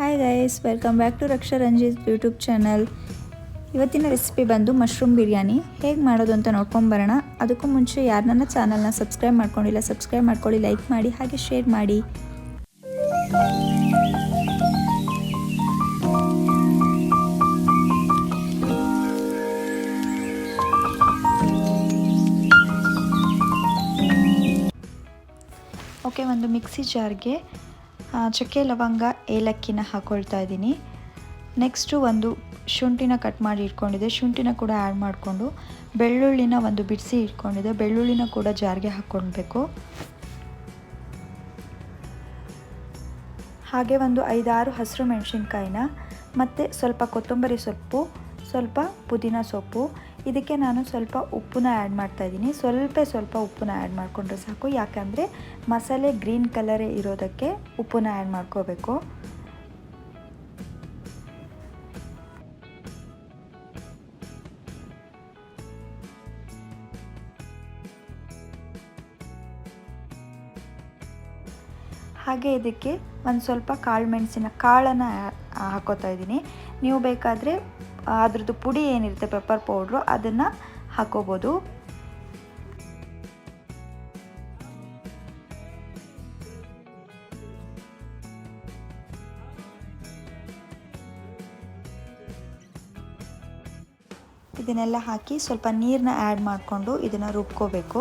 Hi guys welcome back to Raksha Ranjith YouTube channel ಇವತ್ತಿನ recipe ಬಂದು mushroom biryani. ಹೇಗೆ ಮಾಡೋದು ಅಂತ ನೋಡ್ಕೊಂಬರೋಣ ಅದಕ್ಕೂ ಮುಂಚೆ ಯಾರು ನನ್ನ ಚಾನಲ್ನ ಸಬ್ಸ್ಕ್ರೈಬ್ ಮಾಡ್ಕೊಂಡಿಲ್ಲ ಸಬ್ಸ್ಕ್ರೈಬ್ ಮಾಡ್ಕೊಳ್ಳಿ ಲೈಕ್ ಮಾಡಿ, ಹಾಗೆ ಶೇರ್ ಮಾಡಿ. ಓಕೆ ಒಂದು ಮಿಕ್ಸಿ ಜಾರ್ಗೆ ಚಕ್ಕೆ, ಲವಂಗ, ಏಲಕ್ಕಿನ ಹಾಕ್ಕೊಳ್ತಾ ಇದ್ದೀನಿ. ನೆಕ್ಸ್ಟು ಒಂದು ಶುಂಠಿನ ಕಟ್ ಮಾಡಿ ಇಟ್ಕೊಂಡಿದ್ದೆ. ಶುಂಠಿನ ಕೂಡ ಆ್ಯಡ್ ಮಾಡಿಕೊಂಡು ಬೆಳ್ಳುಳ್ಳಿನ ಒಂದು ಬಿಡಿಸಿ ಇಟ್ಕೊಂಡಿದ್ದೆ. ಬೆಳ್ಳುಳ್ಳಿನ ಕೂಡ ಜಾರಿಗೆ ಹಾಕ್ಕೊಳ್ಬೇಕು. ಹಾಗೆ ಒಂದು ಐದಾರು ಹಸಿರು ಮೆಣಸಿನ್ಕಾಯಿನ, ಮತ್ತು ಸ್ವಲ್ಪ ಕೊತ್ತಂಬರಿ ಸೊಪ್ಪು ಸ್ವಲ್ಪ ಪುದೀನ ಸೊಪ್ಪು. ಇದಕ್ಕೆ ನಾನು ಸ್ವಲ್ಪ ಉಪ್ಪನ್ನ ಆ್ಯಡ್ ಮಾಡ್ತಾ ಇದ್ದೀನಿ. ಸ್ವಲ್ಪ ಸ್ವಲ್ಪ ಉಪ್ಪನ್ನ ಆ್ಯಡ್ ಮಾಡಿಕೊಂಡ್ರೆ ಸಾಕು. ಯಾಕಂದರೆ ಮಸಾಲೆ ಗ್ರೀನ್ ಕಲರೇ ಇರೋದಕ್ಕೆ ಉಪ್ಪನ್ನ ಆ್ಯಡ್ ಮಾಡ್ಕೋಬೇಕು. ಹಾಗೆ ಇದಕ್ಕೆ ಒಂದು ಸ್ವಲ್ಪ ಕಾಳು ಮೆಣಸಿನ ಕಾಳನ್ನು ಹಾಕೋತಾ ಇದ್ದೀನಿ. ನೀವು ಬೇಕಾದರೆ ಅದ್ರದ್ದು ಪುಡಿ ಏನಿರುತ್ತೆ ಪೆಪ್ಪರ್ ಪೌಡ್ರು ಅದನ್ನು ಹಾಕೋಬೋದು. ಇದನ್ನೆಲ್ಲ ಹಾಕಿ ಸ್ವಲ್ಪ ನೀರನ್ನ ಆ್ಯಡ್ ಮಾಡಿಕೊಂಡು ಇದನ್ನು ರುಬ್ಕೋಬೇಕು.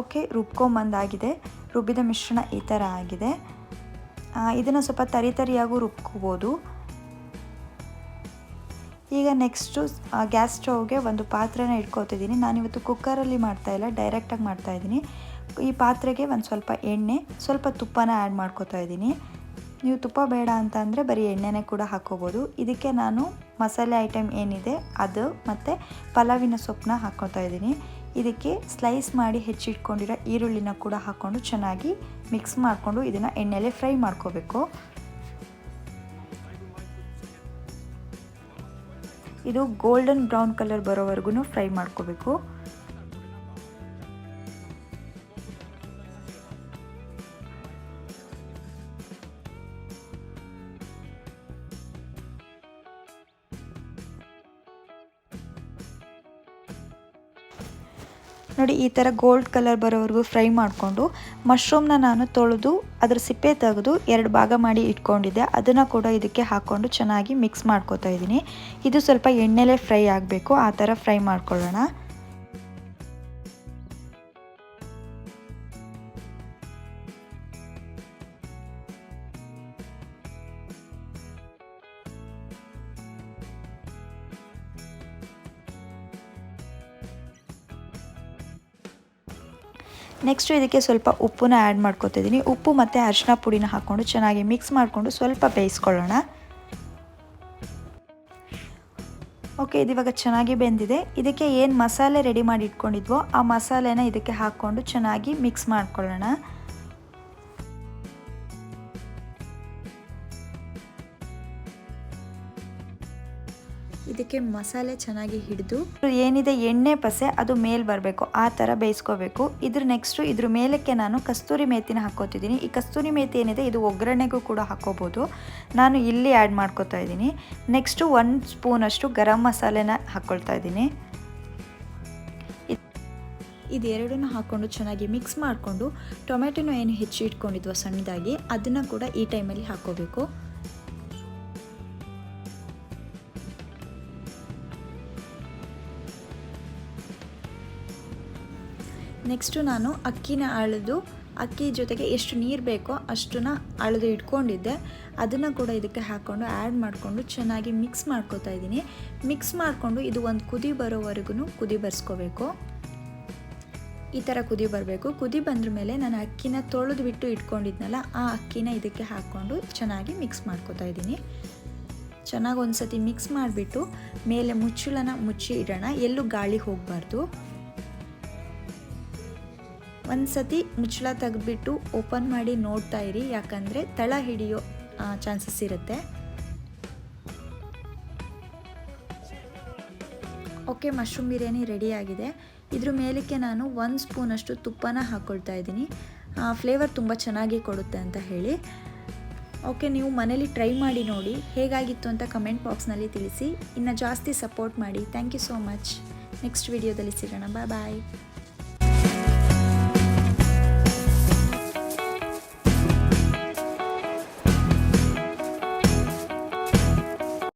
ಓಕೆ ರುಬ್ಕೊಂಬಂದಾಗಿದೆ. ರುಬ್ಬಿದ ಮಿಶ್ರಣ ಈ ಥರ ಆಗಿದೆ. ಇದನ್ನು ಸ್ವಲ್ಪ ತರಿ ತರಿಯಾಗೂ ರುಬ್ಕೋಬೋದು. ಈಗ ನೆಕ್ಸ್ಟು ಗ್ಯಾಸ್ ಸ್ಟೌವ್ಗೆ ಒಂದು ಪಾತ್ರೆನ ಇಟ್ಕೋತಿದ್ದೀನಿ. ನಾನಿವತ್ತು ಕುಕ್ಕರಲ್ಲಿ ಮಾಡ್ತಾಯಿಲ್ಲ ಡೈರೆಕ್ಟಾಗಿ ಮಾಡ್ತಾಯಿದ್ದೀನಿ ಈ ಪಾತ್ರೆಗೆ ಒಂದು ಸ್ವಲ್ಪ ಎಣ್ಣೆ, ಸ್ವಲ್ಪ ತುಪ್ಪನ ಆ್ಯಡ್ ಮಾಡ್ಕೋತಾ ಇದ್ದೀನಿ. ನೀವು ತುಪ್ಪ ಬೇಡ ಅಂತ ಅಂದರೆ ಬರೀ ಎಣ್ಣೆನೇ ಕೂಡ ಹಾಕ್ಕೋಬೋದು. ಇದಕ್ಕೆ ನಾನು ಮಸಾಲೆ ಐಟಮ್ ಏನಿದೆ ಅದು ಮತ್ತು ಪಲಾವಿನ ಸೊಪ್ಪನ್ನ ಹಾಕ್ಕೊತಾ ಇದ್ದೀನಿ. ಇದಕ್ಕೆ ಸ್ಲೈಸ್ ಮಾಡಿ ಹೆಚ್ಚಿಟ್ಕೊಂಡಿರೋ ಈರುಳ್ಳಿನ ಕೂಡ ಹಾಕ್ಕೊಂಡು ಚೆನ್ನಾಗಿ ಮಿಕ್ಸ್ ಮಾಡಿಕೊಂಡು ಇದನ್ನು ಎಣ್ಣೆಲೆ ಫ್ರೈ ಮಾಡ್ಕೋಬೇಕು. ಇದು ಗೋಲ್ಡನ್ ಬ್ರೌನ್ ಕಲರ್ ಬರೋವರೆಗೂ ಫ್ರೈ ಮಾಡ್ಕೋಬೇಕು. ನೋಡಿ, ಈ ಥರ ಗೋಲ್ಡ್ ಕಲರ್ ಬರೋವರೆಗೂ ಫ್ರೈ ಮಾಡಿಕೊಂಡು ಮಶ್ರೂಮ್ನ ನಾನು ತೊಳೆದು ಅದರ ಸಿಪ್ಪೆ ತೆಗೆದು ಎರಡು ಭಾಗ ಮಾಡಿ ಇಟ್ಕೊಂಡಿದ್ದೆ. ಅದನ್ನು ಕೂಡ ಇದಕ್ಕೆ ಹಾಕ್ಕೊಂಡು ಚೆನ್ನಾಗಿ ಮಿಕ್ಸ್ ಮಾಡ್ಕೋತಾ ಇದ್ದೀನಿ. ಇದು ಸ್ವಲ್ಪ ಎಣ್ಣೆಲೇ ಫ್ರೈ ಆಗಬೇಕು. ಆ ಥರ ಫ್ರೈ ಮಾಡ್ಕೊಳ್ಳೋಣ. ನೆಕ್ಸ್ಟು ಇದಕ್ಕೆ ಸ್ವಲ್ಪ ಉಪ್ಪನ್ನ ಆ್ಯಡ್ ಮಾಡ್ಕೊತಿದ್ದೀನಿ ಉಪ್ಪು ಮತ್ತು ಅರಿಶಿನ ಪುಡಿನ ಹಾಕ್ಕೊಂಡು ಚೆನ್ನಾಗಿ ಮಿಕ್ಸ್ ಮಾಡಿಕೊಂಡು ಸ್ವಲ್ಪ ಬೇಯಿಸ್ಕೊಳ್ಳೋಣ. ಓಕೆ ಇದು ಇವಾಗ ಚೆನ್ನಾಗಿ ಬೆಂದಿದೆ. ಇದಕ್ಕೆ ಏನು ಮಸಾಲೆ ರೆಡಿ ಮಾಡಿ ಇಟ್ಕೊಂಡಿದ್ವೋ, ಆ ಮಸಾಲೆನ ಇದಕ್ಕೆ ಹಾಕ್ಕೊಂಡು ಚೆನ್ನಾಗಿ ಮಿಕ್ಸ್ ಮಾಡ್ಕೊಳ್ಳೋಣ. ಇದಕ್ಕೆ ಮಸಾಲೆ ಚೆನ್ನಾಗಿ ಹಿಡಿದು ಏನಿದೆ ಎಣ್ಣೆ ಪಸೆ ಅದು ಮೇಲ್ ಬರಬೇಕು ಆ ಥರ ಬೇಯಿಸ್ಕೋಬೇಕು. ಇದ್ರ ನೆಕ್ಸ್ಟು ಇದ್ರ ಮೇಲಕ್ಕೆ ನಾನು ಕಸ್ತೂರಿ ಮೇತಿನ ಹಾಕೋತಿದ್ದೀನಿ ಈ ಕಸ್ತೂರಿ ಮೇತಿ ಏನಿದೆ ಇದು ಒಗ್ಗರಣೆಗೂ ಕೂಡ ಹಾಕೋಬಹುದು ನಾನು ಇಲ್ಲಿ ಆ್ಯಡ್ ಮಾಡ್ಕೋತಾ ಇದ್ದೀನಿ. ನೆಕ್ಸ್ಟು ಒಂದು ಸ್ಪೂನಷ್ಟು ಗರಂ ಮಸಾಲೆನ ಹಾಕ್ಕೊಳ್ತಾ ಇದ್ದೀನಿ. ಇದೆರಡನ್ನು ಹಾಕ್ಕೊಂಡು ಚೆನ್ನಾಗಿ ಮಿಕ್ಸ್ ಮಾಡಿಕೊಂಡು ಟೊಮೆಟೊನ ಏನು ಹೆಚ್ಚಿ ಇಟ್ಕೊಂಡಿದ್ವೋ ಸಣ್ಣದಾಗಿ ಅದನ್ನು ಕೂಡ ಈ ಟೈಮಲ್ಲಿ ಹಾಕ್ಕೋಬೇಕು. ನೆಕ್ಸ್ಟು ನಾನು ಅಕ್ಕಿನ ಅಳೆದು, ಅಕ್ಕಿ ಜೊತೆಗೆ ಎಷ್ಟು ನೀರು ಬೇಕೋ ಅಷ್ಟನ್ನ ಅಳೆದು ಇಟ್ಕೊಂಡಿದ್ದೆ. ಅದನ್ನು ಕೂಡ ಇದಕ್ಕೆ ಹಾಕ್ಕೊಂಡು ಆ್ಯಡ್ ಮಾಡಿಕೊಂಡು ಚೆನ್ನಾಗಿ ಮಿಕ್ಸ್ ಮಾಡ್ಕೋತಾ ಇದ್ದೀನಿ. ಮಿಕ್ಸ್ ಮಾಡಿಕೊಂಡು ಇದು ಒಂದು ಕುದಿ ಬರೋವರೆಗೂ ಕುದಿ ಬರ್ಸ್ಕೋಬೇಕು. ಈ ಥರ ಕುದಿ ಬರಬೇಕು. ಕುದಿ ಬಂದ್ರ ಮೇಲೆ ನಾನು ಅಕ್ಕಿನ ತೊಳೆದು ಬಿಟ್ಟು ಇಟ್ಕೊಂಡಿದ್ನಲ್ಲ, ಆ ಅಕ್ಕಿನ ಇದಕ್ಕೆ ಹಾಕ್ಕೊಂಡು ಚೆನ್ನಾಗಿ ಮಿಕ್ಸ್ ಮಾಡ್ಕೋತಾ ಇದ್ದೀನಿ. ಚೆನ್ನಾಗಿ ಒಂದು ಸತಿ ಮಿಕ್ಸ್ ಮಾಡಿಬಿಟ್ಟು ಮೇಲೆ ಮುಚ್ಚಳನ ಮುಚ್ಚಿ ಇಡೋಣ. ಎಲ್ಲೂ ಗಾಳಿ ಹೋಗಬಾರ್ದು. ಒಂದು ಸತಿ ಮುಚ್ಚಳ ತೆಗೆದ್ಬಿಟ್ಟು ಓಪನ್ ಮಾಡಿ ನೋಡ್ತಾ ಇರಿ, ಯಾಕಂದರೆ ತಳ ಹಿಡಿಯೋ ಚಾನ್ಸಸ್ ಇರುತ್ತೆ. ಓಕೆ ಮಶ್ರೂಮ್ ಬಿರಿಯಾನಿ ರೆಡಿಯಾಗಿದೆ ಇದ್ರ ಮೇಲಕ್ಕೆ ನಾನು ಒಂದು ಸ್ಪೂನಷ್ಟು ತುಪ್ಪನ ಹಾಕ್ಕೊಳ್ತಾ ಇದ್ದೀನಿ. ಫ್ಲೇವರ್ ತುಂಬ ಚೆನ್ನಾಗಿ ಕೊಡುತ್ತೆ ಅಂತ ಹೇಳಿ. ಓಕೆ ನೀವು ಮನೇಲಿ ಟ್ರೈ ಮಾಡಿ ನೋಡಿ, ಹೇಗಾಗಿತ್ತು ಅಂತ ಕಮೆಂಟ್ ಬಾಕ್ಸ್ನಲ್ಲಿ ತಿಳಿಸಿ. ಇನ್ನು ಜಾಸ್ತಿ ಸಪೋರ್ಟ್ ಮಾಡಿ. Thank you so much next ವಿಡಿಯೋದಲ್ಲಿ ಸಿಗೋಣ. ಬಾಯ್ ಬಾಯ್